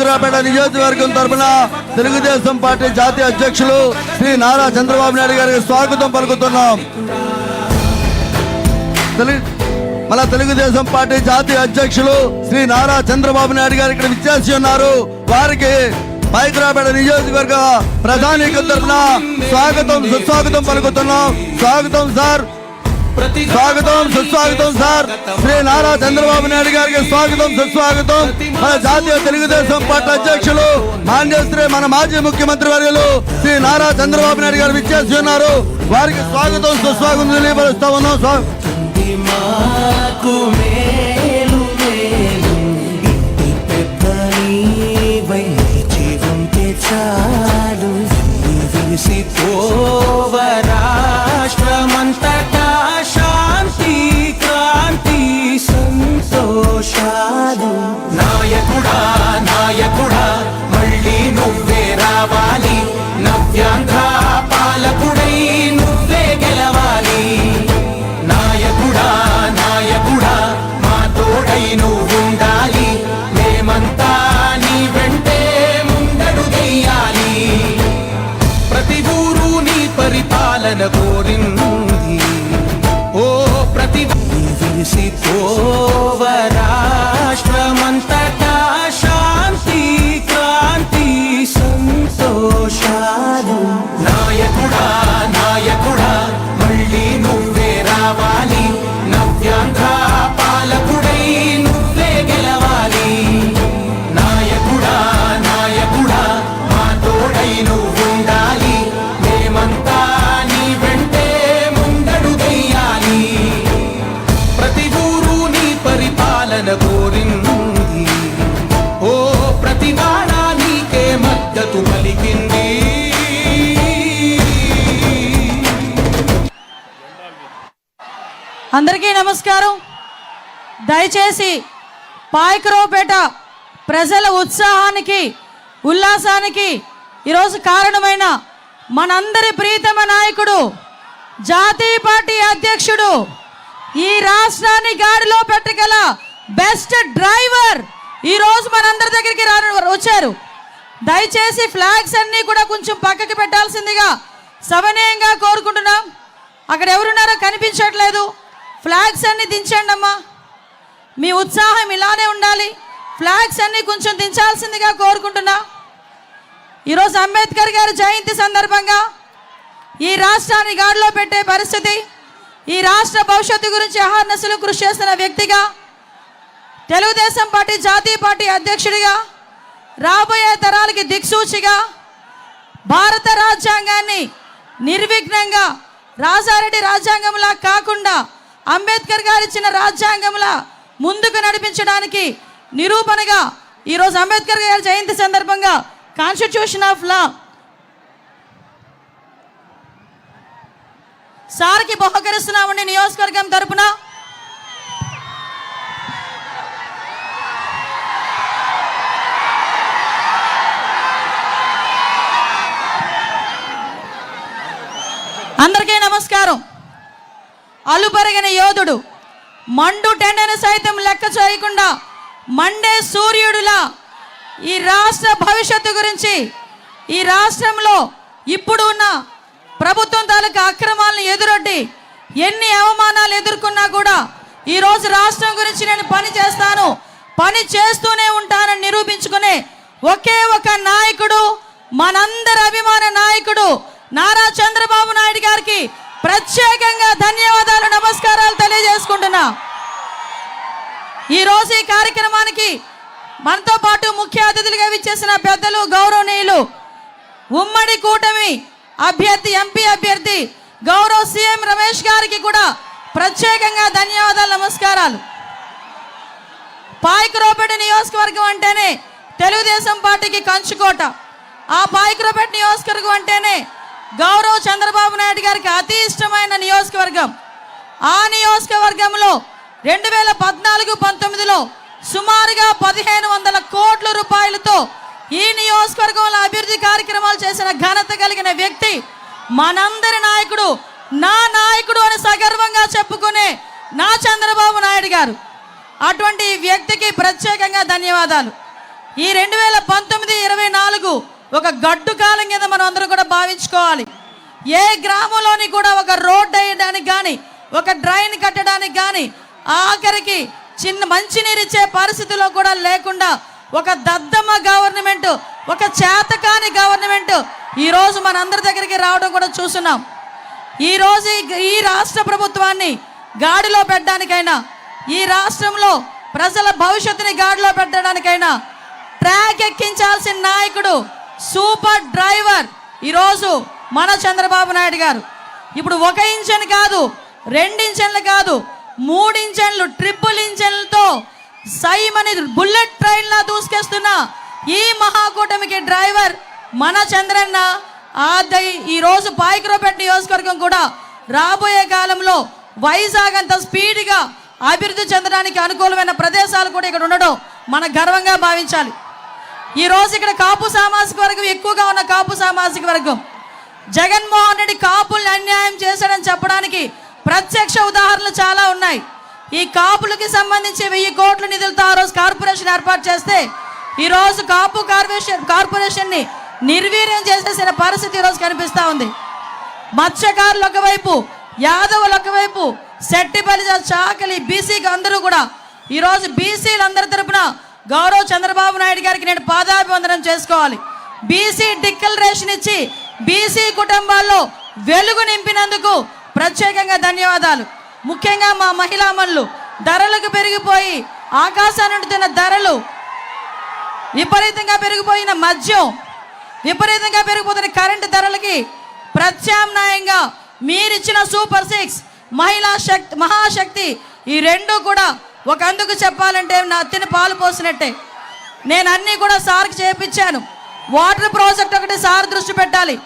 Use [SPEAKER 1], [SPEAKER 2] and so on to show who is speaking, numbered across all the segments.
[SPEAKER 1] పాయకురాపేట నియోజకవర్గం తరఫున తెలుగుదేశం పార్టీ జాతీయ అధ్యక్షులు శ్రీ నారా చంద్రబాబు నాయుడు గారికి స్వాగతం పలుకుతున్నాం. మన తెలుగుదేశం పార్టీ జాతీయ అధ్యక్షులు శ్రీ నారా చంద్రబాబు నాయుడు గారు ఇక్కడ విచ్చేసి ఉన్నారు. వారికి హైదరాబాద్ నియోజకవర్గ ప్రధానికుల తరఫున స్వాగతం సుస్వాగతం పలుకుతున్నాం. స్వాగతం సార్. స్వాగతం సుస్వాగతం సార్. శ్రీ నారా చంద్రబాబు నాయుడు గారికి స్వాగతం సుస్వాగతం. మన జాతీయ తెలుగుదేశం పార్టీ అధ్యక్షులు మాన్య శ్రీ మన మాజీ ముఖ్యమంత్రి వర్యులు శ్రీ నారా చంద్రబాబు నాయుడు గారు విచ్చేసి ఉన్నారు. వారికి స్వాగతం సుస్వాగతం తెలియపరుస్తా ఉన్నాం.
[SPEAKER 2] తోడై నువ్వుండాలి. మేమంతా నీ వెంటే ముందడుగెయ్యాలి ప్రతి ఊరు నీ పరిపాలన కోరింది. ఓ ప్రతి వాడ నీకే మద్దతు పలికింది.
[SPEAKER 3] అందరికీ నమస్కారం. దయచేసి పాయకరావుపేట ప్రజల ఉత్సాహానికి ఉల్లాసానికి ఈరోజు కారణమైన మనందరి ప్రీతమ నాయకుడు జాతీయ పార్టీ అధ్యక్షుడు ఈ రాష్ట్రాన్ని గాడిలో పెట్టగల బెస్ట్ డ్రైవర్ ఈరోజు మనందరి దగ్గరికి రా వచ్చారు. దయచేసి ఫ్లాగ్స్ అన్నీ కూడా కొంచెం పక్కకి పెట్టాల్సిందిగా సవనీయంగా కోరుకుంటున్నాం. అక్కడ ఎవరున్నారో కనిపించట్లేదు. ఫ్లాగ్స్ అన్ని దించండి అమ్మా. మీ ఉత్సాహం ఇలానే ఉండాలి. ఫ్లాగ్స్ అన్ని కొంచెం దించాల్సిందిగా కోరుకుంటున్నా. ఈరోజు అంబేద్కర్ గారి జయంతి సందర్భంగా ఈ రాష్ట్రాన్ని గాడిలో పెట్టే పరిస్థితి ఈ రాష్ట్ర భవిష్యత్తు గురించి అహర్నసులు కృషి చేస్తున్న వ్యక్తిగా తెలుగుదేశం పార్టీ జాతీయ పార్టీ అధ్యక్షుడిగా రాబోయే తరాలకి దిక్సూచిగా భారత రాజ్యాంగాన్ని నిర్విఘ్నంగా రాజారెడ్డి రాజ్యాంగంలా కాకుండా అంబేద్కర్ గారు ఇచ్చిన రాజ్యాంగంలా ముందుకు నడిపించడానికి నిరూపణగా ఈరోజు అంబేద్కర్ గారి జయంతి సందర్భంగా కాన్స్టిట్యూషన్ ఆఫ్ లా సార్కి బహుకరిస్తున్నామండి నియోజకవర్గం తరపున. అందరికీ నమస్కారం. అలుపరిగిన యోధుడు మండు టెండను సైతం లెక్క చేయకుండా మండే సూర్యుడులా ఈ రాష్ట్ర భవిష్యత్తు గురించి ఈ రాష్ట్రంలో ఇప్పుడు ఉన్న ప్రభుత్వం తాలూకా అక్రమాలను ఎదురొడ్డి ఎన్ని అవమానాలు ఎదుర్కొన్నా కూడా ఈరోజు రాష్ట్రం గురించి నేను పని చేస్తాను పని చేస్తూనే ఉంటానని నిరూపించుకునే ఒకే ఒక నాయకుడు మనందరి అభిమాన నాయకుడు నారా చంద్రబాబు నాయుడు గారికి ప్రత్యేకంగా ధన్యవాదాలు నమస్కారాలు తెలియజేసుకుంటున్నా. ఈరోజు ఈ కార్యక్రమానికి మనతో పాటు ముఖ్య అతిథులుగా విచ్చేసిన పెద్దలు గౌరవనీయులు ఉమ్మడి కూటమి అభ్యర్థి ఎంపీ అభ్యర్థి గౌరవ్ సీఎం రమేష్ గారికి కూడా ప్రత్యేకంగా ధన్యవాదాలు నమస్కారాలు. పాయకరావుపేట నియోజకవర్గం అంటేనే తెలుగుదేశం పార్టీకి కంచుకోట. ఆ పాయకరావుపేట నియోజకవర్గం అంటేనే గౌరవ్ చంద్రబాబు నాయుడు గారికి అతి ఇష్టమైన నియోజకవర్గం. ఆ నియోజకవర్గంలో రెండు వేల పద్నాలుగు పంతొమ్మిదిలో సుమారుగా పదిహేను వందల కోట్ల రూపాయలతో ఈ నియోజకవర్గంలో అభివృద్ధి కార్యక్రమాలు చేసిన ఘనత కలిగిన వ్యక్తి మనందరి నాయకుడు నా నాయకుడు అని సగర్వంగా చెప్పుకునే నా చంద్రబాబు నాయుడు గారు. అటువంటి వ్యక్తికి ప్రత్యేకంగా ధన్యవాదాలు. ఈ రెండు వేల పంతొమ్మిది ఇరవై నాలుగు ఒక గడ్డు కాలం కింద మనం అందరం కూడా భావించుకోవాలి. ఏ గ్రామంలోని కూడా ఒక రోడ్ వేయడానికి కానీ ఒక డ్రైన్ కట్టడానికి కానీ ఆఖరికి చిన్న మంచినీరు ఇచ్చే పరిస్థితిలో కూడా లేకుండా ఒక దద్దమ్మ గవర్నమెంట్ ఒక చేతకాని గవర్నమెంట్ ఈరోజు మనందరి దగ్గరికి రావడం కూడా చూస్తున్నాం. ఈరోజు ఈ- రాష్ట్ర ప్రభుత్వాన్ని గాడిలో పెట్టడానికైనా ఈ రాష్ట్రంలో ప్రజల భవిష్యత్తుని గాడిలో పెట్టడానికైనా ట్రాక్ ఎక్కించాల్సిన నాయకుడు సూపర్ డ్రైవర్ ఈరోజు మన చంద్రబాబు నాయుడు గారు. ఇప్పుడు ఒక ఇంజన్ కాదు రెండు కాదు మూడు ఇంజన్లు ట్రిపుల్ ఇంజన్లతో సైమని బుల్లెట్ ట్రైన్లా దూసుకేస్తున్న ఈ మహాకూటమికి డ్రైవర్ మన చంద్రన్న ఆదై రోజు పాయకరోపేట నియోజకవర్గం కూడా రాబోయే కాలంలో వైజాగ్ అంత స్పీడ్గా అభివృద్ధి చెందడానికి అనుకూలమైన ప్రదేశాలు కూడా ఇక్కడ ఉండడం మన గర్వంగా భావించాలి. ఈ రోజు ఇక్కడ కాపు సామాజిక వర్గం ఎక్కువగా ఉన్న కాపు సామాజిక వర్గం. జగన్మోహన్ రెడ్డి కాపుల్ని అన్ని ప్రత్యక్ష ఉదాహరణలు చాలా ఉన్నాయి. ఈ కాపులకి సంబంధించి వెయ్యి కోట్ల నిధులతో ఆ రోజు కార్పొరేషన్ ఏర్పాటు చేస్తే ఈ రోజు కాపు కార్పొరేషన్ కార్పొరేషన్ని నిర్వీర్యం చేసేసిన పరిస్థితి ఈరోజు కనిపిస్తూ ఉంది. మత్స్యకారులు ఒకవైపు యాదవులు ఒకవైపు శెట్టి చాకలి బీసీకి అందరూ కూడా ఈరోజు బీసీలు అందరి తరపున గౌరవ్ చంద్రబాబు నాయుడు గారికి నేను పాదాభివందనం చేసుకోవాలి. బీసీ డిక్లరేషన్ ఇచ్చి బీసీ కుటుంబాల్లో వెలుగు నింపినందుకు ప్రత్యేకంగా ధన్యవాదాలు. ముఖ్యంగా మా మహిళామణులు ధరలకు పెరిగిపోయి ఆకాశాన్ని ఉంటున్న ధరలు విపరీతంగా పెరిగిపోయిన మద్యం విపరీతంగా పెరిగిపోతున్న కరెంటు ధరలకి ప్రత్యామ్నాయంగా మీరిచ్చిన సూపర్ సిక్స్ మహిళా శక్తి మహాశక్తి ఈ రెండు కూడా ఒక అందుకు చెప్పాలంటే నా అత్తిని పాలు పోసినట్టే. నేను అన్నీ కూడా సార్కి చేపించాను. వాటర్ ప్రాజెక్ట్ ఒకటి సార్ దృష్టి పెట్టాలి.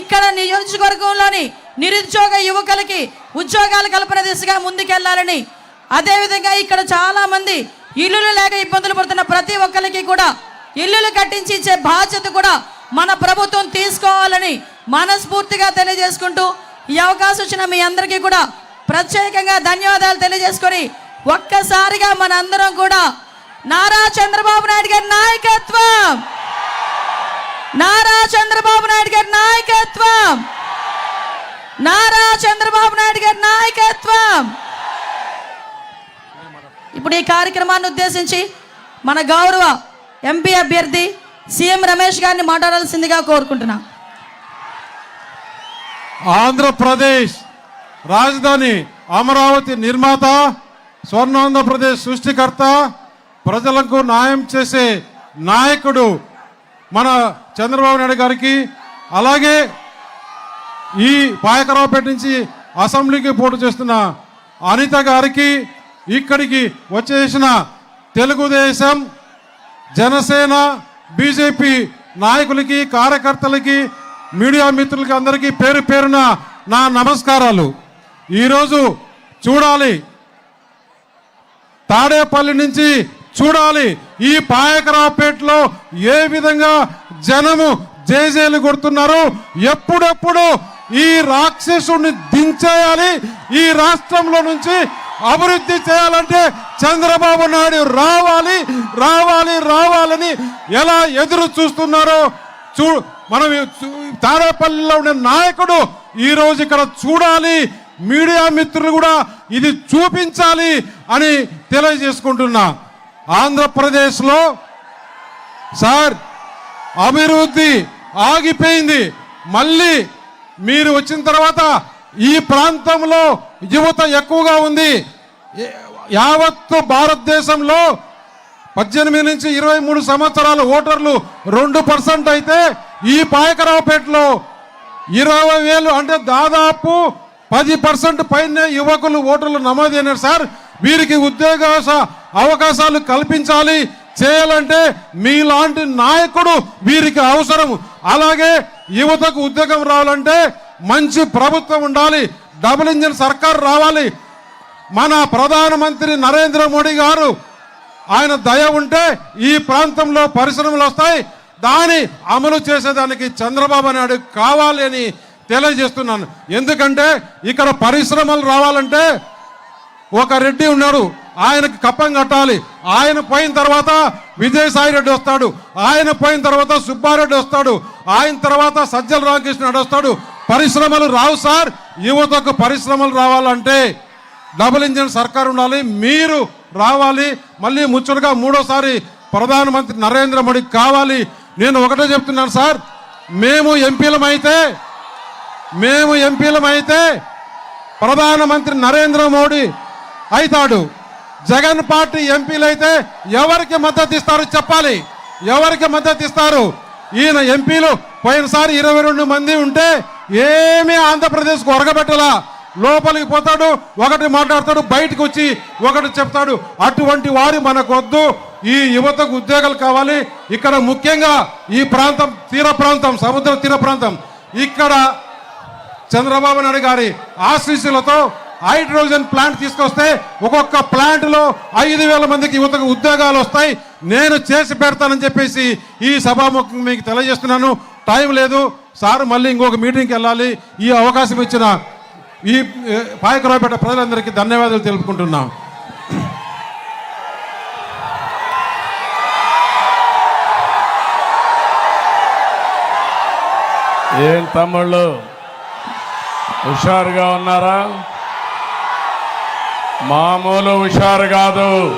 [SPEAKER 3] ఇక్కడ నియోజకవర్గంలోని నిరుద్యోగ యువకులకి ఉద్యోగాలు కల్పన దిశగా ముందుకెళ్ళాలని. అదేవిధంగా ఇక్కడ చాలామంది ఇల్లులు లేక ఇబ్బందులు పడుతున్న ప్రతి ఒక్కరికి కూడా ఇల్లులు కట్టించి ఇచ్చే బాధ్యత కూడా మన ప్రభుత్వం తీసుకోవాలని మనస్ఫూర్తిగా తెలియజేసుకుంటూ ఈ అవకాశం వచ్చిన మీ అందరికీ కూడా ప్రత్యేకంగా ధన్యవాదాలు తెలియజేసుకొని ఒక్కసారిగా మన అందరం కూడా నారా చంద్రబాబు నాయుడు గారి నాయకత్వం. నారా చంద్రబాబు నాయుడు గారి నాయకత్వం. నారా చంద్రబాబు నాయుడు గారి నాయకత్వం. ఇప్పుడు ఈ కార్యక్రమాన్ని ఉద్దేశించి మన గౌరవ ఎంపీ అభ్యర్థి సీఎం రమేష్ గారిని మాట్లాడాల్సిందిగా కోరుకుంటున్నా.
[SPEAKER 4] ఆంధ్రప్రదేశ్ రాజధాని అమరావతి నిర్మాత స్వర్ణాంధ్రప్రదేశ్ సృష్టికర్త ప్రజలకు న్యాయం చేసే నాయకుడు మన చంద్రబాబు నాయుడు గారికి అలాగే ఈ పాయకరావుపేట నుంచి అసెంబ్లీకి పోటీ చేస్తున్న అనిత గారికి ఇక్కడికి వచ్చేసిన తెలుగుదేశం జనసేన బీజేపీ నాయకులకి కార్యకర్తలకి మీడియా మిత్రులకి అందరికీ పేరు పేరున నా నమస్కారాలు. ఈరోజు చూడాలి. తాడేపల్లి నుంచి చూడాలి. ఈ పాయకరావుపేటలో ఏ విధంగా జనము జేజేలు కొడుతున్నారు? ఎప్పుడెప్పుడు ఈ రాక్షసుని దించేయాలి. ఈ రాష్ట్రంలో నుంచి అభివృద్ధి చేయాలంటే చంద్రబాబు నాయుడు రావాలి రావాలి రావాలని ఎలా ఎదురు చూస్తున్నారో చూ మనం చూ- తాడేపల్లిలో ఉండే నాయకుడు ఈరోజు ఇక్కడ చూడాలి. మీడియా మిత్రులు కూడా ఇది చూపించాలి అని తెలియజేసుకుంటున్నా. ఆంధ్రప్రదేశ్లో సార్ అభివృద్ధి ఆగిపోయింది. మళ్ళీ మీరు వచ్చిన తర్వాత ఈ ప్రాంతంలో యువత ఎక్కువగా ఉంది. యావత్తు భారతదేశంలో పద్దెనిమిది నుంచి ఇరవై మూడు సంవత్సరాల ఓటర్లు రెండు పర్సెంట్ అయితే ఈ పాయకరావుపేటలో ఇరవై వేలు అంటే దాదాపు పది పర్సెంట్ పైన యువకులు ఓటర్లు నమోదైనారు సార్. వీరికి ఉద్యోగ అవకాశాలు కల్పించాలి. చేయాలంటే మీలాంటి నాయకుడు వీరికి అవసరం. అలాగే యువతకు ఉద్యోగం రావాలంటే మంచి ప్రభుత్వం ఉండాలి. డబుల్ ఇంజిన్ సర్కార్ రావాలి. మన ప్రధానమంత్రి నరేంద్ర మోడీ గారు ఆయన దయ ఉంటే ఈ ప్రాంతంలో పరిశ్రమలు వస్తాయి. దాని అమలు చేసేదానికి చంద్రబాబు నాయుడు కావాలి అని తెలియజేస్తున్నాను. ఎందుకంటే ఇక్కడ పరిశ్రమలు రావాలంటే ఒక రెడ్డి ఉన్నాడు. ఆయనకి కప్పం కట్టాలి. ఆయన పోయిన తర్వాత విజయసాయి రెడ్డి వస్తాడు. ఆయన పోయిన తర్వాత సుబ్బారెడ్డి వస్తాడు. ఆయన తర్వాత సజ్జల రామకృష్ణ వస్తాడు. పరిశ్రమలు రావు సార్. యువతకు పరిశ్రమలు రావాలంటే డబుల్ ఇంజిన్ సర్కార్ ఉండాలి. మీరు రావాలి. మళ్ళీ ముచ్చటగా మూడోసారి ప్రధానమంత్రి నరేంద్ర మోడీ కావాలి. నేను ఒకటే చెప్తున్నాను సార్. మేము ఎంపీలమైతే మేము ఎంపీలమైతే ప్రధానమంత్రి నరేంద్ర మోడీ అవుతాడు జగన్ పార్టీ ఎంపీలు అయితే ఎవరికి మద్దతు ఇస్తారు చెప్పాలి. ఎవరికి మద్దతు ఇస్తారు? ఈయన ఎంపీలు పోయినసారి ఇరవై రెండు మంది ఉంటే ఏమీ ఆంధ్రప్రదేశ్కు ఒరగబెట్టలా. లోపలికి పోతాడు ఒకటి మాట్లాడతాడు బయటకు వచ్చి ఒకటి చెప్తాడు. అటువంటి వారు మనకొద్దు. ఈ యువతకు ఉద్యోగాలు కావాలి. ఇక్కడ ముఖ్యంగా ఈ ప్రాంతం తీర ప్రాంతం సముద్ర తీర ప్రాంతం. ఇక్కడ చంద్రబాబు నాయుడు గారి ఆశీస్సులతో హైడ్రోజన్ ప్లాంట్ తీసుకొస్తే ఒక్కొక్క ప్లాంట్లో ఐదు వేల మందికి యువతకు ఉద్యోగాలు వస్తాయి. నేను చేసి పెడతానని చెప్పేసి ఈ సభాముఖం మీకు తెలియజేస్తున్నాను. టైం లేదు. సార్ మళ్ళీ ఇంకొక మీటింగ్కి వెళ్ళాలి. ఈ అవకాశం ఇచ్చిన ఈ పాయకరావుపేట ప్రజలందరికీ ధన్యవాదాలు తెలుపుకుంటున్నాం.
[SPEAKER 5] ఏం తమ్ముళ్ళు? హుషారుగా ఉన్నారా? మామూలు హుషారు కాదు.